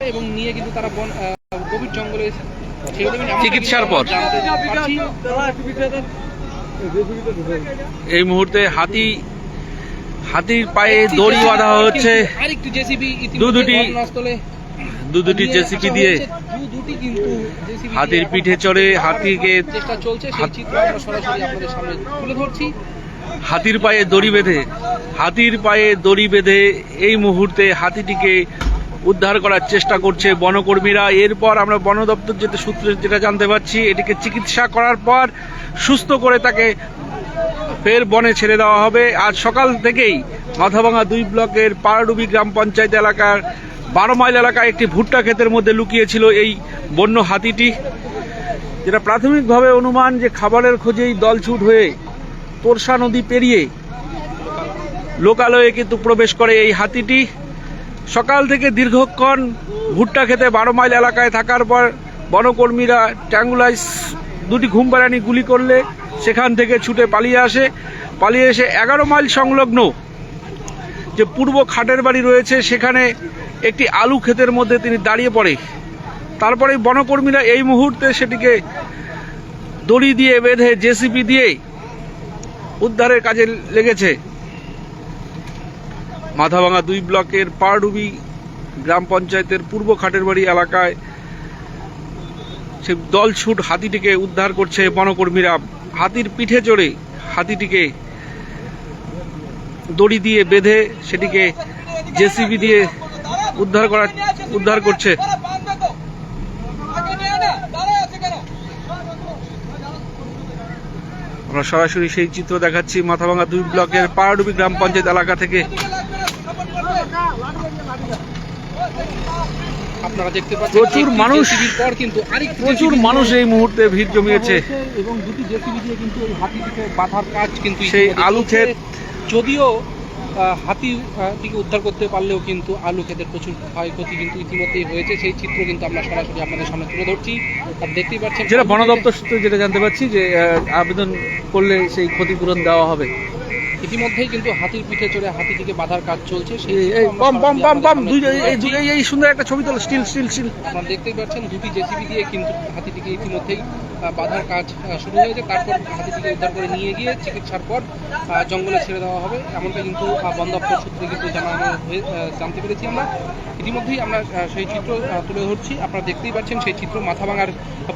এবং নিয়ে কিন্তু তারা বন গভীর জঙ্গলে চিকিৎসার পর। এই মুহূর্তে হাতি হাতির পায়ে দড়ি বাঁধা হচ্ছে। দু দুটি- দু দুটি জেসিপি দিয়ে হাতির পিঠে চড়ে হাতিকে চেষ্টা চলছে সেই হাত- চিত্র আমরা সরাসরি আপনাদের সামনে তুলে ধরছি। হাতির পায়ে দড়ি বেঁধে হাতির পায়ে দড়ি বেঁধে এই মুহূর্তে হাতিটিকে উদ্ধার করার চেষ্টা করছে বনকর্মীরা। এরপর আমরা বন দপ্তর যেতে সূত্রে যেটা জানতে পারছি, এটিকে চিকিৎসা করার পর সুস্থ করে তাকে ফের বনে ছেড়ে দেওয়া হবে। আজ সকাল থেকেই মাথাভাঙা দুই ব্লকের পাড়ডুবি গ্রাম পঞ্চায়েত এলাকার বারো মাইল এলাকায় একটি ভুট্টা ক্ষেতের মধ্যে লুকিয়েছিল এই বন্য হাতিটি। যেটা প্রাথমিকভাবে অনুমান যে খাবারের খোঁজেই দলছুট হয়ে তোরসা নদী পেরিয়ে লোকালয়ে কিন্তু প্রবেশ করে এই হাতিটি। সকাল থেকে দীর্ঘক্ষণ ভুট্টা খেতে বারো মাইল এলাকায় থাকার পর বনকর্মীরা ট্যাঙ্গুলাইজ দুটি ঘুমপাড়ানি গুলি করলে সেখান থেকে ছুটে পালিয়ে আসে। পালিয়ে এসে এগারো মাইল সংলগ্ন যে পূর্ব খাটের বাড়ি রয়েছে, সেখানে একটি আলু ক্ষেতের মধ্যে তিনি দাঁড়িয়ে পড়ে। তারপরে বনকর্মীরা এই মুহূর্তে সেটিকে দড়ি দিয়ে বেঁধে জেসিপি দিয়ে উদ্ধারের কাজে লেগেছে। মাথাভাঙা দুই ব্লকের পাড়ডুবি গ্রাম পঞ্চায়েতের পূর্ব খাটেরবাড়ি এলাকায় সে দলছুট হাতিটিকে উদ্ধার করছে বনকর্মীরা। হাতির পিঠে চড়ে হাতিটিকে দড়ি দিয়ে বেঁধে সেটিকে জেসিবি দিয়ে উদ্ধার করা, উদ্ধার করছে। আমরা সরাসরি সেই চিত্র দেখাচ্ছি। মাথাভাঙা দুই ব্লকের পাড়ডুবি গ্রাম পঞ্চায়েত এলাকা থেকে আপনারা দেখতে পাচ্ছেন প্রচুর মানুষ- পর কিন্তু প্রচুর মানুষ এই মুহূর্তে ভিড় জমিয়েছে। এবং দুটি জেসিবি দিয়ে কিন্তু এই হাতিটিকে বাঁধার কাজ কিন্তু সেই আলু ক্ষেত- যদিও আহ, হাতি আহ, উদ্ধার করতে পারলেও কিন্তু আলু ক্ষেতের প্রচুর ক্ষয়ক্ষতি কিন্তু ইতিমধ্যেই হয়েছে। সেই চিত্র কিন্তু আমরা সরাসরি আপনাদের সামনে তুলে ধরছি। আর দেখতেই পাচ্ছেন যেটা বন দপ্তর সূত্রে যেটা জানতে পারছি যে আবেদন করলে সেই ক্ষতিপূরণ দেওয়া হবে। ইতিমধ্যেই কিন্তু হাতির পিঠে চড়ে হাতিটিকে বাঁধার কাজ চলছে। সেই এই- এই আমরা বম বম বম বম দুই এই তুলে এই- এই সুন্দর একটা ছবি তোলা স্টিল স্টিল স্টিল। আপনারা দেখতেই পাচ্ছেন দুটি জেসিবি দিয়ে কিন্তু হাতিটিকে ইতিমধ্যেই বাঁধার কাজ শুরু হয়েছে তারপর হাতিটিকে উদ্ধার করে নিয়ে গিয়ে চিকিৎসার পর জঙ্গলে ছেড়ে দেওয়া হবে। এমনটা কিন্তু বন দপ্তর সূত্রে কিন্তু জানানো হয়ে জানতে পেরেছি আমরা। ইতিমধ্যেই আমরা সেই চিত্র তুলে ধরছি। আপনারা দেখতেই পাচ্ছেন সেই চিত্র মাথাভাঙার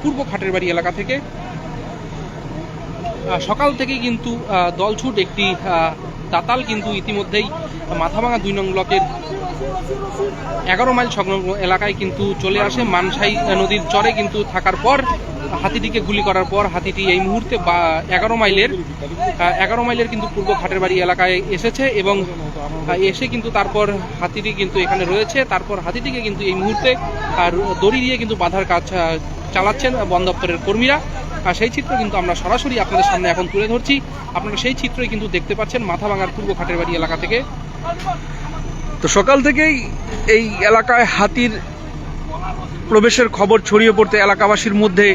পূর্ব খাটের বাড়ি এলাকা থেকে। সকাল থেকেই কিন্তু দলছুট একটি দাতাল কিন্তু ইতিমধ্যেই মাথাভাঙা দুই নং ব্লকের এগারো মাইল সংলগ্ন এলাকায় কিন্তু চলে আসে। মানসাই নদীর চরে কিন্তু থাকার পর, হাতিটিকে গুলি করার পর হাতিটি এই মুহূর্তে এগারো মাইলের এগারো মাইলের কিন্তু পূর্ব খাটের বাড়ি এলাকায় এসেছে এবং এসে কিন্তু তারপর হাতিটি কিন্তু এখানে রয়েছে। তারপর হাতিটিকে কিন্তু এই মুহূর্তে, আর দড়ি দিয়ে কিন্তু বাঁধার কাজ চালাচ্ছেন বন দপ্তরের কর্মীরা। আর সেই চিত্র কিন্তু আমরা সরাসরি আপনাদের সামনে এখন তুলে ধরছি। আপনারা সেই চিত্রই কিন্তু দেখতে পাচ্ছেন মাথাভাঙার পূর্ব খাটের বাড়ি এলাকা থেকে। তো সকাল থেকেই এই এলাকায় হাতির প্রবেশের খবর ছড়িয়ে পড়তে এলাকাবাসীর মধ্যে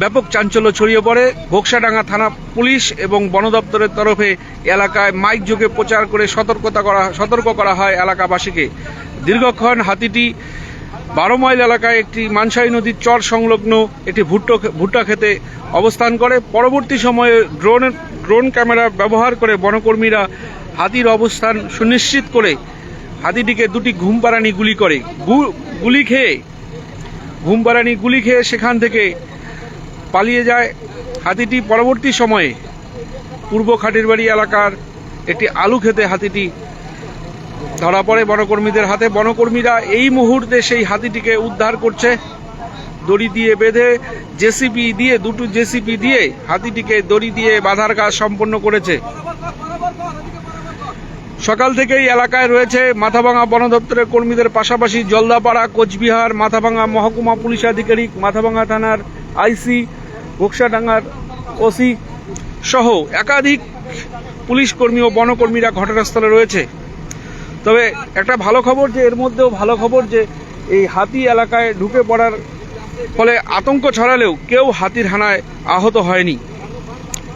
ব্যাপক চাঞ্চল্য ছড়িয়ে পড়ে। ঘোকসাডাঙ্গা থানা পুলিশ এবং বন দপ্তরের তরফে এলাকায় মাইক যোগে প্রচার করে সতর্কতা করা সতর্ক করা হয় এলাকাবাসীকে। দীর্ঘক্ষণ হাতিটি বারো মাইল এলাকায় একটি মানসাই নদীর চর সংলগ্ন একটি ভুট্টো ভুট্টা খেতে অবস্থান করে। পরবর্তী সময়ে ড্রোন ড্রোন ক্যামেরা ব্যবহার করে বনকর্মীরা হাতির অবস্থান সুনিশ্চিত করে হাতিটিকে দুটি ঘুমপাড়ানি গুলি করে। গুলি খেয়ে, ঘুমপাড়ানি গুলি খেয়ে সেখান থেকে পালিয়ে যায়। হাতিটি পরবর্তী সময়ে পূর্ব খাটিরবাড়ি এলাকার একটি আলু খেতে হাতিটি ধরা পড়ে বনকর্মীদের হাতে। বনকর্মীরা এই মুহূর্তে সেই হাতিটিকে উদ্ধার করছে। দড়ি দিয়ে বেঁধে জেসিপি দিয়ে, দুটো জেসিপি দিয়ে হাতিটিকে দড়ি দিয়ে বাঁধার কাজ সম্পন্ন করেছে। সকাল থেকেই এলাকায় রয়েছে মাথাভাঙা বন দপ্তরের কর্মীদের পাশাপাশি জলদাপাড়া, কোচবিহার, মাথাভাঙা মহকুমা পুলিশ আধিকারিক, মাথাভাঙা থানার আইসি ঘোকসাডাঙ্গার ওসি সহ একাধিক পুলিশ কর্মী ও বনকর্মীরা ঘটনাস্থলে রয়েছে। তবে একটা ভালো খবর যে, এর মধ্যেও ভালো খবর যে, এই হাতি এলাকায় ঢুকে পড়ার ফলে আতঙ্ক ছড়ালেও কেউ হাতির হানায় আহত হয়নি।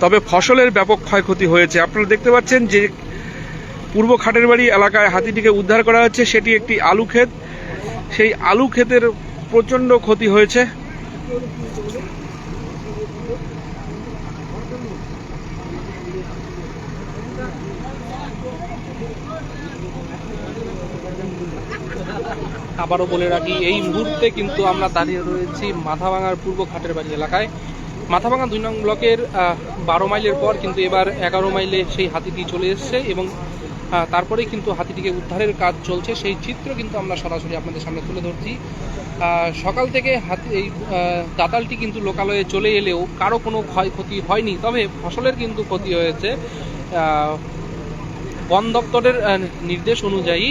তবে ফসলের ব্যাপক ক্ষয়ক্ষতি হয়েছে। আপনারা দেখতে পাচ্ছেন যে, পূর্ব খাটের বাড়ি এলাকায় হাতিটিকে উদ্ধার করা হচ্ছে। সেটি একটি আলু ক্ষেত। সেই আলু ক্ষেতের প্রচণ্ড ক্ষতি হয়েছে। আবারও বলে রাখি, এই মুহূর্তে কিন্তু আমরা দাঁড়িয়ে রয়েছি মাথাভাঙার পূর্ব ঘাটের বাড়ি এলাকায়। মাথাভাঙা দুই নং ব্লকের বারো মাইলের পর কিন্তু এবার এগারো মাইলে সেই হাতিটি চলে এসছে এবং তারপরে কিন্তু হাতিটিকে উদ্ধারের কাজ চলছে। সেই চিত্র কিন্তু আমরা সরাসরি আপনাদের সামনে তুলে ধরছি। সকাল থেকে হাতি, এই দাতালটি কিন্তু লোকালয়ে চলে এলেও কারও কোনো ক্ষয়ক্ষতি হয়নি, তবে ফসলের কিন্তু ক্ষতি হয়েছে। বন দপ্তরের নির্দেশ অনুযায়ী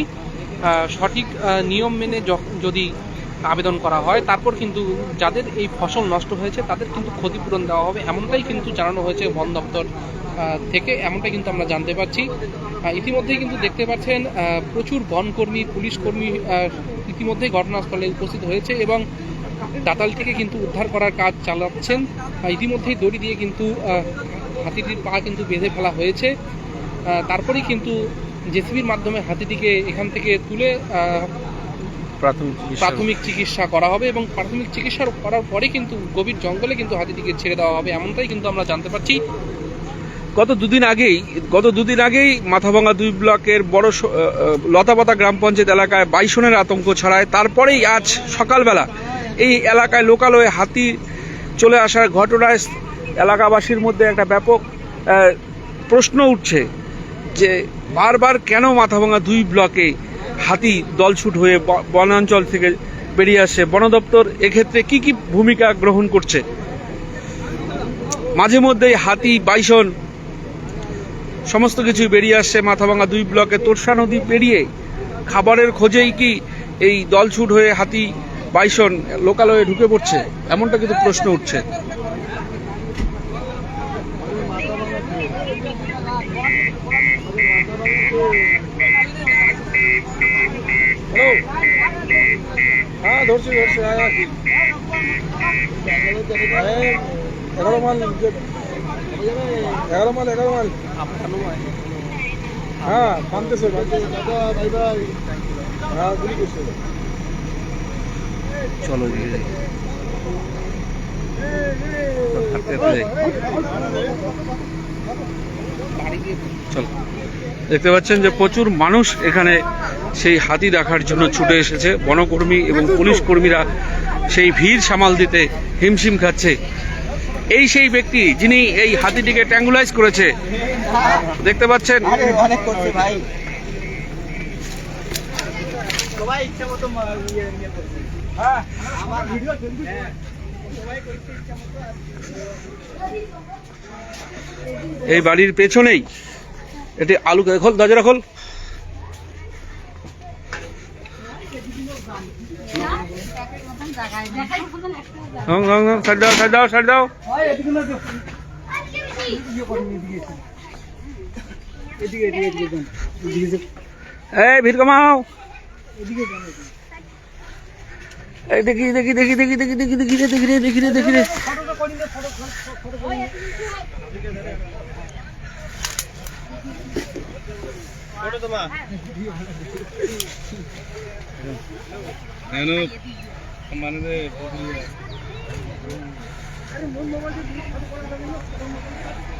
সঠিক নিয়ম মেনে যদি আবেদন করা হয়, তারপর কিন্তু যাদের এই ফসল নষ্ট হয়েছে, তাদের কিন্তু ক্ষতিপূরণ দেওয়া হবে। এমনটাই কিন্তু জানানো হয়েছে বন দপ্তর থেকে। এমনটাই কিন্তু আমরা জানতে পারছি। ইতিমধ্যেই কিন্তু দেখতে পাচ্ছেন প্রচুর বনকর্মী, পুলিশ কর্মী ইতিমধ্যেই ঘটনাস্থলে উপস্থিত হয়েছে এবং দাতাল থেকে কিন্তু উদ্ধার করার কাজ চালাচ্ছেন। ইতিমধ্যেই দড়ি দিয়ে কিন্তু হাতিটির পা কিন্তু বেঁধে ফেলা হয়েছে। তারপরেই কিন্তু জেসিবির মাধ্যমে হাতিটিকে এখান থেকে তুলে প্রাথমিক প্রাথমিক চিকিৎসা করা হবে এবং প্রাথমিক চিকিৎসা করার পরে কিন্তু গভীর জঙ্গলে কিন্তু হাতিটিকে ছেড়ে দেওয়া হবে এমনটাই কিন্তু আমরা জানতে পারছি। গত দুদিন আগেই গত দুদিন আগেই মাথাভাঙ্গা দুই ব্লকের বড় লতাপাতা গ্রাম পঞ্চায়েত এলাকায় বাইসনের আতঙ্ক ছড়ায়। তারপরেই আজ সকালবেলা এই এলাকায় লোকালয়ে হাতি চলে আসার ঘটনায় এলাকাবাসীর মধ্যে একটা ব্যাপক প্রশ্ন উঠছে। যে বারবার কেন মাথাভাঙ্গা দুই ব্লকে হাতি দলছুট হয়ে বনাঞ্চল থেকে বেরিয়ে আসে? বন দপ্তর এক্ষেত্রে কি কি ভূমিকা গ্রহণ করছে? মাঝে মধ্যেই হাতি, বাইসন, সমস্ত কিছু বেরিয়ে আসছে মাথাভাঙা দুই ব্লকে। তোরসা নদী পেরিয়ে খাবারের খোঁজেই কি এই দলছুট হয়ে হাতি, বাইসন লোকালয়ে ঢুকে পড়ছে? এমনটা কিন্তু প্রশ্ন উঠছে। হ্যাঁ ধরছি ধরছি হ্যাঁ এগারো মাল এগারো মাল এগারো মাল। হ্যাঁ টানতেছে হ্যাঁ গুলি করছে। চলো। চলো। দেখতে পাচ্ছেন যে প্রচুর মানুষ এখানে সেই হাতি দেখার জন্য ছুটে এসেছে। বনকর্মী এবং পুলিশ কর্মীরা সেই ভিড় সামাল দিতে হিমশিম খাচ্ছে। এই সেই ব্যক্তি যিনি এই হাতিটিকে ট্যাঙ্গুলাইজ করেছে, দেখতে পাচ্ছেন। এই বাড়ির পেছনেই এটি আলু খোল দরজা খোল। এই ভিড় কমাও দেখি দেখি দেখি দেখি দেখি দেখি দেখি দেখি দেখি রে দেখি রে ফটোটা করি না, ফটো